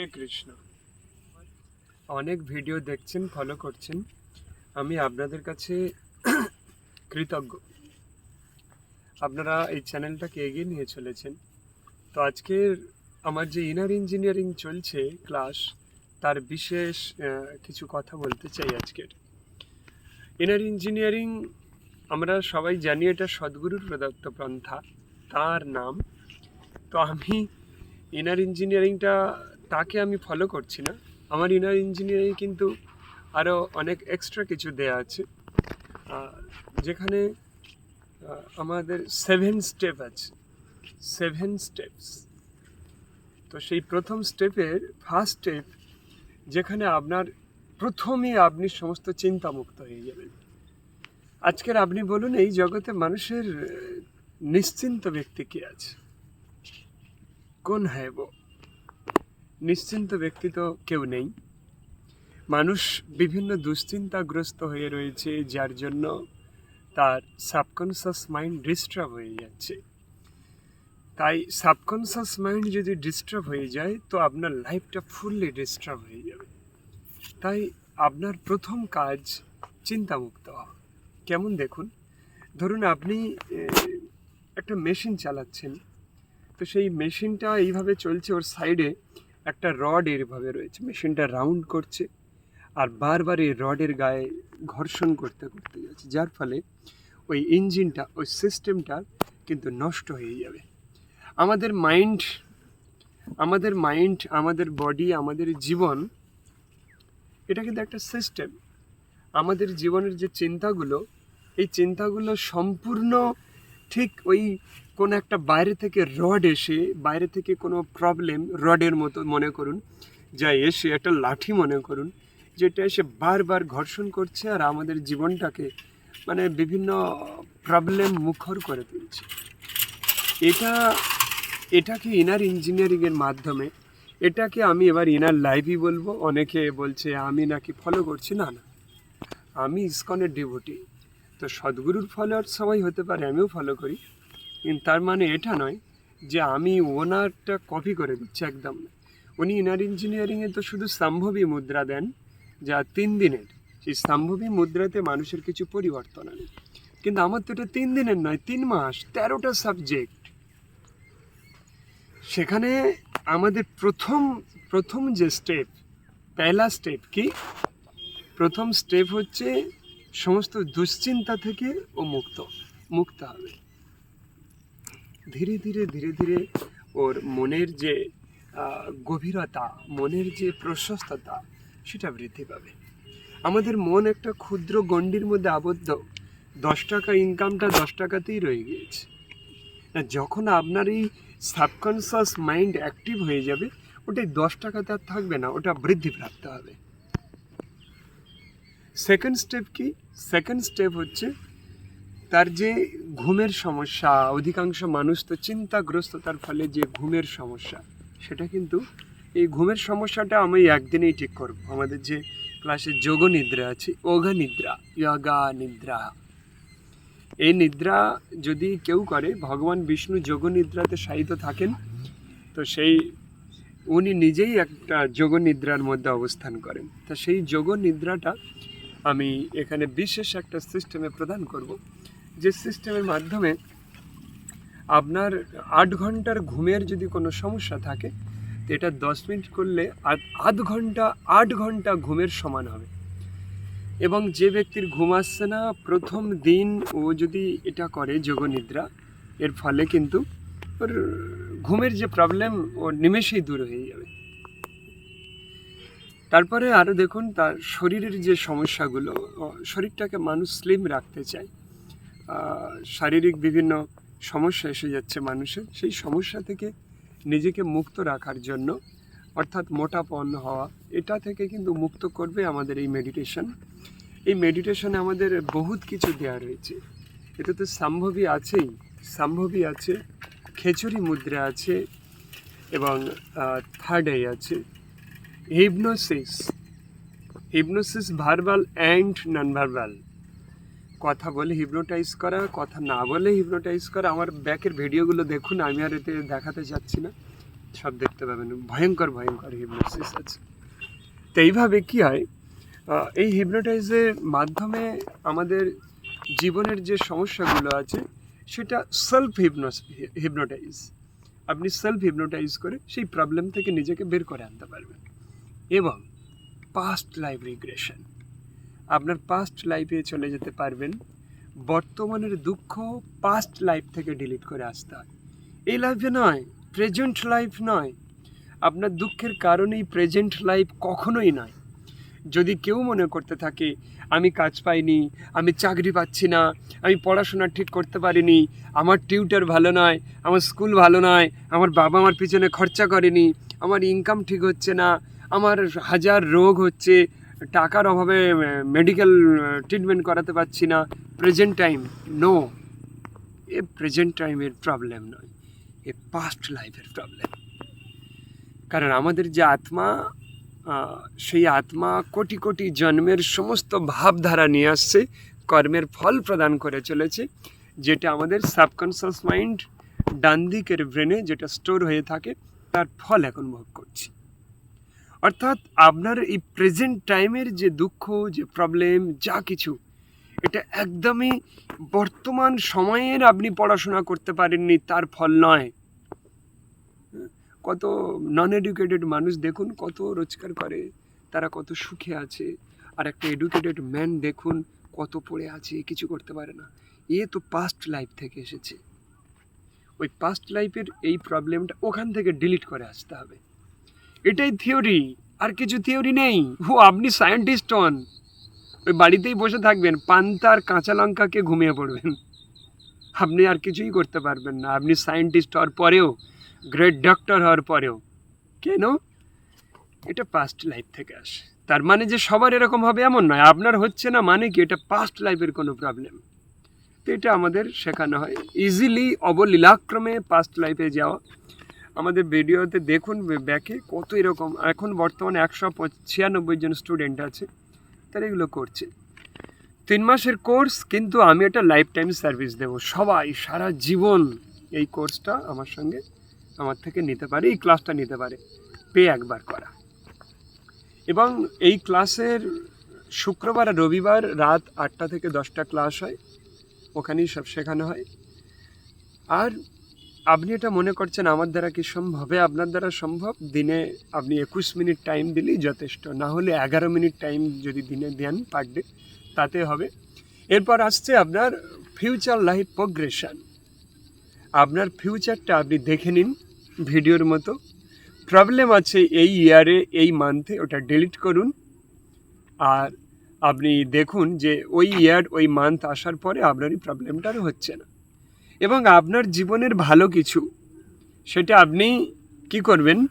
হরে কৃষ্ণ। অনেক ভিডিও দেখছেন ফলো করছেন। আমি আপনাদের কাছে কৃতজ্ঞ। আপনারা এই চ্যানেলটাকে এগিয়ে নিয়ে চলেছেন। তো আজকের আমার যে ইনার ইঞ্জিনিয়ারিং চলছে ক্লাস তার বিশেষ কিছু কথা বলতে চাই আজকের। ইনার ইঞ্জিনিয়ারিং আমরা সবাই জানি এটা সদ্গুরুর প্রদত্ত পন্থা, তার নাম। তো আমি ইনার ইঞ্জিনিয়ারিংটা তাকে আমি ফলো করছি না। আমার ইনার ইঞ্জিনিয়ারিং কিন্তু আরও অনেক এক্সট্রা কিছু দেয়া আছে। যেখানে আমাদের সেভেন স্টেপ আছে। সেভেন স্টেপস তো সেই প্রথম স্টেপের ফার্স্ট স্টেপ যেখানে আপনার প্রথমে আপনি সমস্ত চিন্তামুক্ত হয়ে যাবেন। আজকের আপনি বলুন, এই জগতে মানুষের নিশ্চিন্ত ব্যক্তি কে আছে? কোন হ্যাঁ वो নিশ্চিন্ত ব্যক্তি তো কেউ নেই। মানুষ বিভিন্ন দুশ্চিন্তাগ্রস্ত হয়ে রয়েছে, যার জন্য তার সাবকনসাস মাইন্ড ডিস্টার্ব হয়ে যাচ্ছে। তাই সাবকনসাস মাইন্ড যদি ডিস্টার্ব হয়ে যায়, তো আপনার লাইফটা ফুললি ডিস্টার্ব হয়ে যাবে। তাই আপনার প্রথম কাজ চিন্তামুক্ত হওয়া। কেমন দেখুন? ধরুন আপনি একটা মেশিন চালাচ্ছেন, তো সেই মেশিনটা এইভাবে চলছে ওর সাইডে একটা রড এরভাবে রয়েছে। মেশিনটা রাউন্ড করছে আর বারবার এই রডের গায়ে ঘর্ষণ করতে করতে যাচ্ছে। যার ফলে ওই ইঞ্জিনটা ওই সিস্টেমটা কিন্তু নষ্ট হয়ে যাবে। আমাদের মাইন্ড আমাদের মাইন্ড আমাদের বডি আমাদের জীবন, এটা কিন্তু একটা সিস্টেম আমাদের জীবনের যে চিন্তাগুলো, এই চিন্তাগুলো সম্পূর্ণ ঠিক ওই কোনো একটা বাইরে থেকে রড এসে, বাইরে থেকে কোনো প্রবলেম রডের মতো মনে করুন যা এসে একটা লাঠি মনে করুন, যেটা এসে বারবার ঘর্ষণ করছে আর আমাদের জীবনটাকে মানে বিভিন্ন প্রবলেম মুখর করে তুলছে। এটা, এটাকে ইনার ইঞ্জিনিয়ারিংয়ের মাধ্যমে, এটাকে আমি এবার ইনার লাইভই বলব। অনেকে বলছে, আমি নাকি ফলো করছি? না না। আমি ইসকনের ডিভোটি তো সদ্গুরুর ফলোয়ার সবাই হতে পারে, আমিও ফলো করি। তার মানে এটা নয় যে আমি ওনারটা কপি করে দিচ্ছি একদম। উনি ইনার ইঞ্জিনিয়ারিংয়ে তো শুধু সম্ভবী মুদ্রা দেন, যা তিন দিনের। সেই সম্ভবী মুদ্রাতে মানুষের কিছু পরিবর্তন আনে। কিন্তু আমার তো এটা তিন দিনের নয়, তিন মাস, তেরোটা সাবজেক্ট সেখানে আমাদের প্রথম প্রথম যে স্টেপ পেলা স্টেপ কি? প্রথম স্টেপ হচ্ছে সমস্ত দুশ্চিন্তা থেকে ও মুক্ত মুক্ত হবে। ধীরে ধীরে ধীরে ধীরে ওর মনের যে গভীরতা, মনের যে প্রশস্ততা, সেটা বৃদ্ধি পাবে। আমাদের মন একটা ক্ষুদ্র গণ্ডির মধ্যে আবদ্ধ। দশ টাকা ইনকামটা দশ টাকাতেই রয়ে গিয়েছে। যখন আপনার এই সাবকনসিয়াস মাইন্ড অ্যাক্টিভ হয়ে যাবে, ওটাই দশ টাকাতে আর থাকবে না, ওটা বৃদ্ধি বৃদ্ধিপ্রাপ্ত হবে। সেকেন্ড স্টেপ কি? সেকেন্ড স্টেপ হচ্ছে তার যে ঘুমের সমস্যা, অধিকাংশ মানুষ তো চিন্তাগ্রস্ততার ফলে যে ঘুমের সমস্যা, সেটা কিন্তু এই ঘুমের সমস্যাটা আমি একদিনেই ঠিক করব। আমাদের যে ক্লাসে যোগ নিদ্রা আছে ওঘা নিদ্রা ইয়োগা নিদ্রা। এই নিদ্রা যদি কেউ করে, ভগবান বিষ্ণু যোগ নিদ্রাতে শায়িত থাকেন, তো সেই উনি নিজেই একটা যোগ নিদ্রার মধ্যে অবস্থান করেন। তা সেই যোগ নিদ্রাটা আমি এখানে বিশেষ একটা সিস্টেমে প্রদান করব। যে সিস্টেমের মাধ্যমে আপনার আট ঘণ্টার ঘুমের যদি কোনো সমস্যা থাকে, তো এটা দশ মিনিট করলে আধ ঘণ্টা, আট ঘণ্টা ঘুমের সমান হবে। এবং যে ব্যক্তির ঘুম আসছে না, প্রথম দিন ও যদি এটা করে যোগনিদ্রা, এর ফলে কিন্তু ওর ঘুমের যে প্রবলেম ও নিমেষেই দূর হয়ে যাবে। তারপরে আরও দেখুন, তার শরীরের যে সমস্যাগুলো শরীরটাকে মানুষ স্লিম রাখতে চায়। শারীরিক বিভিন্ন সমস্যা এসে যাচ্ছে মানুষের। সেই সমস্যা থেকে নিজেকে মুক্ত রাখার জন্য, অর্থাৎ মোটাপন হওয়া, এটা থেকে কিন্তু মুক্ত করবে আমাদের এই মেডিটেশন এই মেডিটেশনে আমাদের বহুত কিছু দেওয়া রয়েছে। এটা তো সম্ভবই আছেই। সম্ভবই আছে খেচুরি মুদ্রা আছে এবং থার্ড আই আছে। Hypnosis hypnosis verbal and non verbal কথা বলে হিপনোটাইজ করা, কথা না বলে হিপনোটাইজ করা। আমার ব্যাকের ভিডিওগুলো দেখুন, আমি আর এতে দেখাতে চাচ্ছি না। সব দেখতে পাবেন। ভয়ঙ্কর ভয়ঙ্কর হিপনোসিস আছে। তো এইভাবে কী হয় এই হিপনোটাইজের মাধ্যমে আমাদের জীবনের যে সমস্যাগুলো আছে, সেটা সেলফ হিপনোস হিপনোটাইজ আপনি সেলফ হিপনোটাইজ করে সেই প্রবলেম থেকে নিজেকে বের করে আনতে পারবেন। এবং পাস্ট লাইফ রিগ্রেশন আপনার পাস্ট লাইফে চলে যেতে পারবেন। বর্তমানের দুঃখ পাস্ট লাইফ থেকে ডিলিট করে আসতে হয়। এই লাইফে নয় প্রেজেন্ট লাইফ নয়। আপনার দুঃখের কারণেই প্রেজেন্ট লাইফ কখনোই নয়। যদি কেউ মনে করতে থাকে, আমি কাজ পাইনি, আমি চাকরি পাচ্ছি না, আমি পড়াশোনা ঠিক করতে পারিনি, আমার টিউটার ভালো নয়, আমার স্কুল ভালো নয়, আমার বাবা আমার পিছনে খরচা করেনি, আমার ইনকাম ঠিক হচ্ছে না, আমার হাজার রোগ হচ্ছে টাকার অভাবে মেডিকেল ট্রিটমেন্ট করাতে পারছি না। প্রেজেন্ট টাইম নো এ প্রেজেন্ট টাইমের প্রবলেম নয়। এ পাস্ট লাইফের প্রবলেম কারণ আমাদের যে আত্মা সেই আত্মা কোটি কোটি জন্মের সমস্ত ভাবধারা নিয়ে আসছে, কর্মের ফল প্রদান করে চলেছে, যেটা আমাদের সাবকনসিয়াস মাইন্ড ডান দিকের ব্রেনে যেটা স্টোর হয়ে থাকে, তার ফল এখন ভোগ করছি। অর্থাৎ আপনার এই প্রেজেন্ট টাইমের যে দুঃখ, যে প্রবলেম যা কিছু, এটা একদমই বর্তমান সময়ের আপনি পড়াশোনা করতে পারেননি, তার ফল নয়। কত নন এডুকেটেড মানুষ, দেখুন কত রোজগার করে, তারা কত সুখে আছে, আর একটা এডুকেটেড ম্যান দেখুন কত পড়ে আছে, কিছু করতে পারে না। এ তো পাস্ট লাইফ থেকে এসেছে। ওই পাস্ট লাইফের এই প্রবলেমটা ওখান থেকে ডিলিট করে আসতে হবে। এটাই থিওরি আর কিছু থিওরি নেই। ও আপনি সায়েন্টিস্ট হন। ওই বাড়িতেই বসে থাকবেন পান্তার কাঁচা লঙ্কাকে ঘুমিয়ে পড়বেন। আপনি আর কিছুই করতে পারবেন না। আপনি সায়েন্টিস্ট হওয়ার পরেও গ্রেট ডক্টর হওয়ার পরেও। কেন? এটা পাস্ট লাইফ থেকে আসে। তার মানে যে সবার এরকম হবে এমন নয়। আপনার হচ্ছে না মানে কি? এটা পাস্ট লাইফের কোনো প্রবলেম তো এটা আমাদের শেখানো হয়। ইজিলি অবলীলাক্রমে পাস্ট লাইফে যাওয়া। আমাদের ভিডিওতে দেখুন ব্যাকে কত এরকম। এখন বর্তমানে একশো ছিয়ানব্বই জন স্টুডেন্ট আছে, তারা এগুলো করছে। তিন মাসের কোর্স কিন্তু আমি একটা লাইফ টাইম সার্ভিস দেবো। সবাই, সারা জীবন এই কোর্সটা আমার সঙ্গে, আমার থেকে নিতে পারে, এই ক্লাসটা নিতে পারে। পে একবার করা। এবং এই ক্লাসের শুক্রবার আর রবিবার রাত আটটা থেকে দশটা ক্লাস হয়। ওখানেই সব শেখানো হয়। আর আপনি এটা মনে করছেন আমার দ্বারা কি সম্ভবে? আপনার দ্বারা সম্ভব? দিনে আপনি একুশ মিনিট টাইম দিলেই যথেষ্ট। না হলে এগারো মিনিট টাইম যদি দিনে দেন পার ডে তাতে হবে। এরপর আসছে আপনার ফিউচার লাইফ প্রোগ্রেশন আপনার ফিউচারটা আপনি দেখে নিন ভিডিওর মতো। প্রবলেম আছে এই ইয়ারে এই মান্থে ওটা ডিলিট করুন। আর আপনি দেখুন যে ওই ইয়ার ওই মান্থ আসার পরে আপনারই প্রবলেমটা আর হচ্ছে না। এবং আপনার জীবনের ভালো কিছু, সেটা আপনি কি করবেন?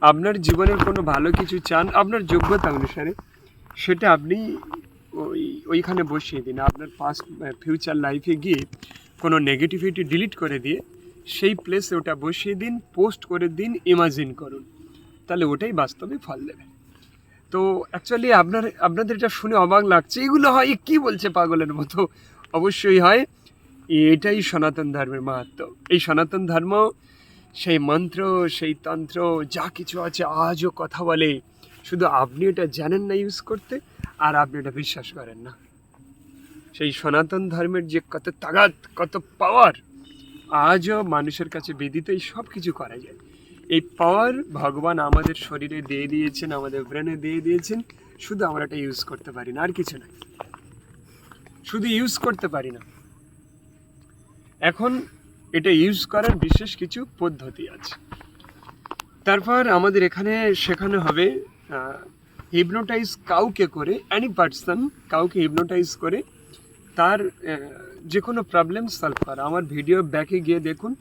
আপনার জীবনের কোনো ভালো কিছু চান, আপনার যোগ্যতা অনুসারে, সেটা আপনি ওই, ওইখানে বসিয়ে দিন। আপনার পাস্ট ফিউচার লাইফে গিয়ে কোনো নেগেটিভিটি ডিলিট করে দিয়ে, সেই প্লেসে ওটা বসিয়ে দিন পোস্ট করে দিন ইমাজিন করুন। তাহলে ওটাই বাস্তবে ফল দেবে। তো অ্যাকচুয়ালি আপনার, আপনাদের এটা শুনে অবাক লাগছে। এগুলো হয় কী বলছে পাগলের মতো? অবশ্যই হয়। এটাই সনাতন ধর্মের মাহাত্ম। এই সনাতন ধর্ম, সেই মন্ত্র, সেই তন্ত্র, যা কিছু আছে আজও কথা বলে, শুধু আপনি এটা জানেন না ইউজ করতে, আর আপনি এটা বিশ্বাস করেন না। সেই সনাতন ধর্মের যে কত তাগাত কত পাওয়ার আজও মানুষের কাছে বিদিতই সব কিছু করা যায়। এই পাওয়ার ভগবান আমাদের শরীরে দিয়ে দিয়েছেন, আমাদের ব্রেনে দিয়ে দিয়েছেন, শুধু আমরা এটা ইউজ করতে পারি না, আর কিছু নয় শুধু ইউজ করতে পারি না। এখন এটা ইউজ করার বিশেষ কিছু পদ্ধতি আছে। তারপর আমাদের এখানে শেখানো হবে হিপনোটাইজ কাউকে করে অ্যানি পার্সন কাউকে হিপনোটাইজ করে, তার যে কোনো প্রবলেম সলভ করা। আমার ভিডিও ব্যাকে গিয়ে দেখুন,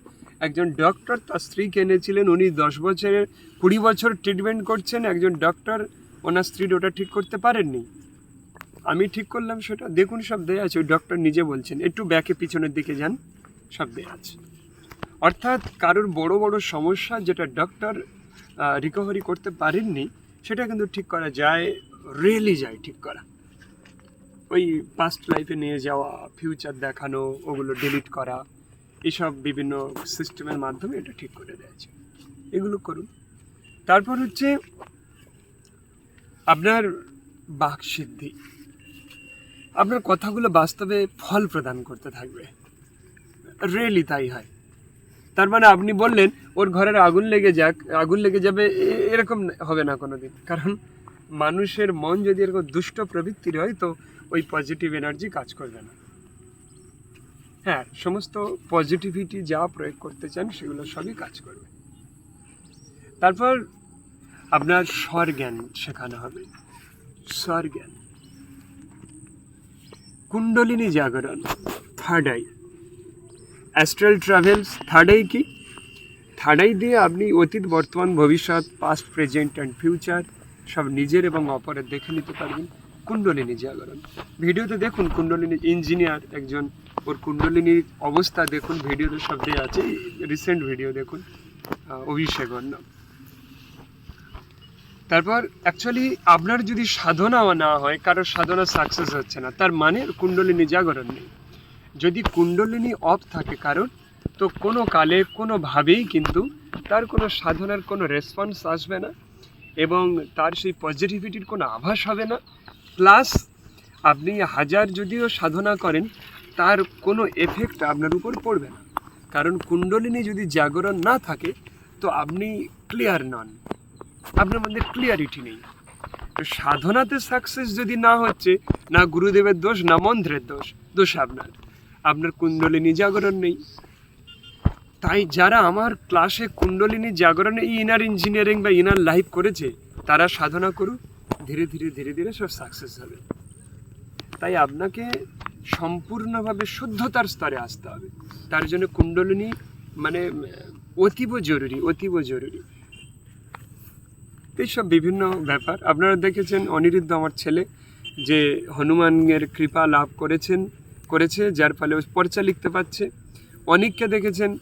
একজন ডক্টর তার স্ত্রীকে এনেছিলেন, উনি দশ বছরের, কুড়ি বছর ট্রিটমেন্ট করছেন, একজন ডক্টর ওনার স্ত্রীর ওটা ঠিক করতে পারেননি। আমি ঠিক করলাম সেটা, দেখুন সব দেয়া আছে, ওই ডক্টর নিজে বলছেন। একটু ব্যাকে পিছনের দিকে যান। সব দেয়া আছে। অর্থাৎ কারোর বড় বড় সমস্যা যেটা ডক্টর রিকভারি করতে পারেননি, সেটা কিন্তু ঠিক করা যায় রিয়েলি যায় ঠিক করা। ওই পাস্ট লাইফে নিয়ে যাওয়া ফিউচার দেখানো, ওগুলো ডিলিট করা, এসব বিভিন্ন সিস্টেমের মাধ্যমে এটা ঠিক করে দেওয়া এগুলো করুন। তারপর হচ্ছে আপনার বাকসিদ্ধি। আপনার কথাগুলো বাস্তবে ফল প্রদান করতে থাকবে। রিয়েলি তাই হয়। তার মানে আপনি বললেন, ওর ঘরের আগুন লেগে যাক, আগুন লেগে যাবে এরকম হবে না কোনো দিন কারণ মানুষের মন যদি এরকম দুষ্ট প্রবৃত্তির হয়, তো ওই পজিটিভ এনার্জি কাজ করবে না। হ্যাঁ সমস্ত পজিটিভিটি যা প্রয়োগ করতে চান, সেগুলো সবই কাজ করবে। তারপর আপনার স্বর জ্ঞান শেখানো হবে। স্বর জ্ঞান কুণ্ডলিনী জাগরণ third eye astral travels third eye কি? থার্ড আই দিয়ে আপনি অতীত, বর্তমান, ভবিষ্যৎ পাস্ট প্রেজেন্ট অ্যান্ড ফিউচার সব নিজের এবং অপরের দেখে নিতে পারবেন। কুণ্ডলিনী জাগরণ। ভিডিওতে দেখুন কুণ্ডলিনী ইঞ্জিনিয়ার একজন। ওর কুণ্ডলিনীর অবস্থা দেখুন। ভিডিওতে সব দেওয়া আছে। রিসেন্ট ভিডিও দেখুন। অভিষেক নাম তারপর অ্যাকচুয়ালি আপনার যদি সাধনা না হয়, কারোর সাধনা সাকসেস হচ্ছে না। তার মানে কুণ্ডলিনী জাগরণ নেই। যদি কুণ্ডলিনী অফ থাকে কারণ, তো কোনো কালে কোনোভাবেই কিন্তু তার কোনো সাধনার কোনো রেসপন্স আসবে না এবং তার সেই পজিটিভিটির কোনো আভাস হবে না। প্লাস আপনি হাজার যদিও সাধনা করেন, তার কোনো এফেক্ট আপনার উপর পড়বে না। কারণ কুণ্ডলিনী যদি জাগরণ না থাকে, তো আপনি ক্লিয়ার নন। আপনার মধ্যে ক্লিয়ারিটি নেই। তো সাধনাতে সাকসেস যদি না হচ্ছে, না গুরুদেবের দোষ, না মন্ত্রের দোষ দোষ আপনার। আপনার কুণ্ডলিনী জাগরণ নেই। তাই যারা আমার ক্লাসে কুণ্ডলিনী জাগরণে ইনার ইঞ্জিনিয়ারিং বা ইনার লাইফ করেছে, তারা সাধনা করুক, ধীরে ধীরে ধীরে ধীরে সব সাকসেস হবে। তাই আপনাকে সম্পূর্ণভাবে শুদ্ধতার স্তরে আসতে হবে। তার জন্য কুণ্ডলিনী মানে অতীব জরুরি অতীব জরুরি। এইসব বিভিন্ন ব্যাপার। আপনারা দেখেছেন অনিরুদ্ধ আমার ছেলে, যে হনুমানের কৃপা লাভ করেছেন। করেছে, যার ফলে ও পর্চা লিখতে পারছে। অনেককে দেখেছেন,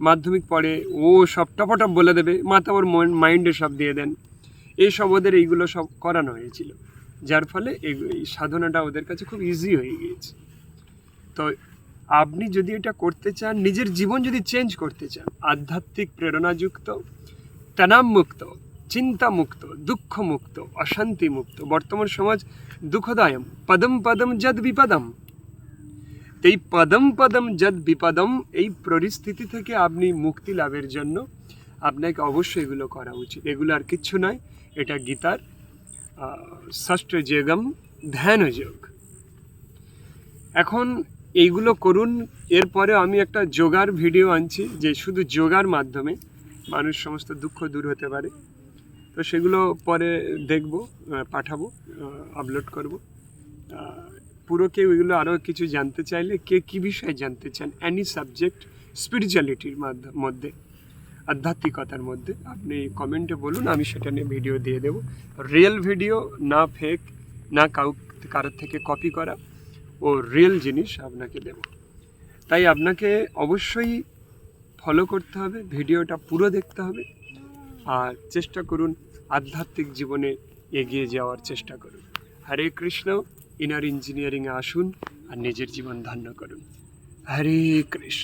মাধ্যমিক পড়ে, ও সব টপটপ বলে দেবে, মাথা ওর মাইন্ডে সব দিয়ে দেন। এইসব ওদের এইগুলো সব করানো হয়েছিল, যার ফলে এই- সাধনাটা ওদের কাছে খুব ইজি হয়ে গিয়েছে। তো আপনি যদি এটা করতে চান, নিজের জীবন যদি চেঞ্জ করতে চান, আধ্যাত্মিক প্রেরণাযুক্ত তনামমুক্ত চিন্তামুক্ত, দুঃখমুক্ত, অশান্তিমুক্ত, বর্তমান সমাজ দুঃখদায়ম পদম পদম যদ বিপদম। এই পদম পদম যদ বিপদম, এই পরিস্থিতি থেকে আপনি মুক্তি লাভের জন্য আপনাকে অবশ্যই এগুলো করা উচিত। এগুলো আর কিচ্ছু নয়, এটা গীতার ষষ্ঠ যোগম ধ্যান যোগ। এখন এইগুলো করুন, এরপরে আমি একটা যোগার ভিডিও আনছি, যে শুধু যোগার মাধ্যমে মানুষ সমস্ত দুঃখ দূর হতে পারে। তো সেগুলো পরে দেখব পাঠাবো আপলোড করব। পুরো কেউ এগুলো আরও কিছু জানতে চাইলে কে কী বিষয়ে জানতে চান অ্যানি সাবজেক্ট স্পিরিচুয়ালিটির মধ্যে আধ্যাত্মিকতার মধ্যে, আপনি কমেন্টে বলুন, আমি সেটা নিয়ে ভিডিও দিয়ে দেবো। রিয়েল ভিডিও না ফেক না কাউ, কারোর থেকে কপি করা, ও রিয়েল জিনিস আপনাকে দেব। তাই আপনাকে অবশ্যই ফলো করতে হবে ভিডিওটা পুরো দেখতে হবে, আর চেষ্টা করুন আধ্যাত্মিক জীবনে এগিয়ে যাওয়ার চেষ্টা করুন। হরে কৃষ্ণ। ইনার ইঞ্জিনিয়ারিংয়ে আসুন আর নিজের জীবন ধন্য করুন। হরে কৃষ্ণ।